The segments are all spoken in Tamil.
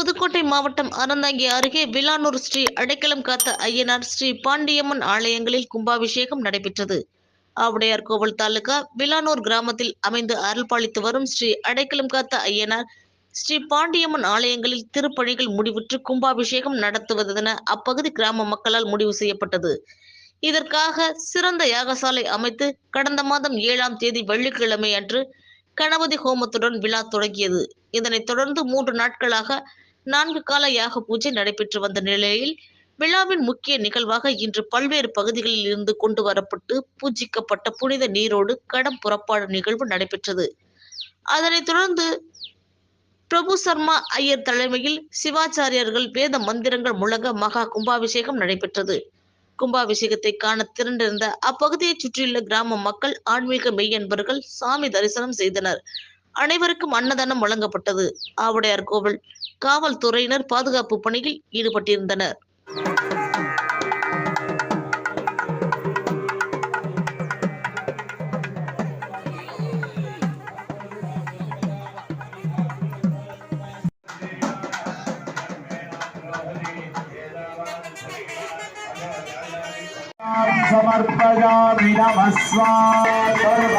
புதுக்கோட்டை மாவட்டம் அறந்தாங்கி அருகே விலானூர் ஸ்ரீ அடைக்கலம் காத்த ஐயனார் ஸ்ரீ பாண்டியம்மன் ஆலயங்களில் கும்பாபிஷேகம் நடைபெற்றது. ஆவுடையார் கோவில் தாலுகா விலானூர் கிராமத்தில் அமைந்து அருள்பாலித்து வரும் ஸ்ரீ அடைக்கலம் காத்த ஐயனார் ஸ்ரீ பாண்டியம்மன் ஆலயங்களில் திருப்பணிகள் முடிவுற்று கும்பாபிஷேகம் நடத்துவதென அப்பகுதி கிராம மக்களால் முடிவு செய்யப்பட்டது. இதற்காக சிறந்த யாகசாலை அமைத்து கடந்த மாதம் ஏழாம் தேதி வெள்ளிக்கிழமை அன்று கணபதி ஹோமத்துடன் விழா தொடங்கியது. இதனைத் தொடர்ந்து மூன்று நாட்களாக நான்கு கால யாக பூஜை நடைபெற்று வந்த நிலையில் விழாவின் முக்கிய நிகழ்வாக இன்று பல்வேறு பகுதிகளில் இருந்து கொண்டு வரப்பட்டு பூஜிக்கப்பட்ட புனித நீரோடு கடம் புறப்பாடு நிகழ்வு நடைபெற்றது. அதனைத் தொடர்ந்து பிரபு சர்மா ஐயர் தலைமையில் சிவாச்சாரியர்கள் வேத மந்திரங்கள் முழங்க மகா கும்பாபிஷேகம் நடைபெற்றது. கும்பாபிஷேகத்தை காண திரண்டிருந்த அப்பகுதியை சுற்றியுள்ள கிராம மக்கள் ஆன்மீக மெய்யன்பர்கள் சாமி தரிசனம் செய்தனர். அனைவருக்கும் அன்னதானம் வழங்கப்பட்டது. ஆவுடையார் கோவில் காவல்துறையினர் பாதுகாப்பு பணியில் ஈடுபட்டிருந்தனர் समर्पयामि नमः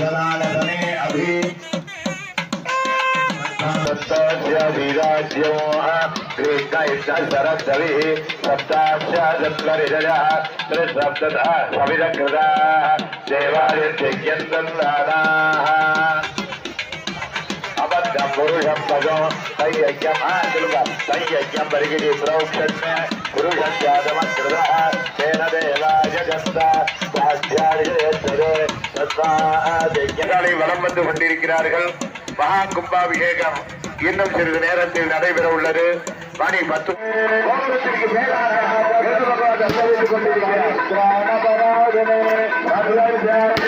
जनार्दने अभि सरस्वी सप्ताक्षरिजया त्रिसप्तः सविरकृता देवालयत्यन्ताः पुरुषम भजो संयज्ञम आशीर्वा संयज्ञम बरगिरी प्रोक्षण में पुरुषम जातम कृत तेन देवाय जगता சாட்சியாதிகளை வலம் வந்து கொண்டிருக்கிறார்கள்? மகா கும்பாபிஷேகம் இன்னும் சிறிது நேரத்தில் நடைபெற உள்ளது. மணி பத்து. கொண்டிருக்கிறார்.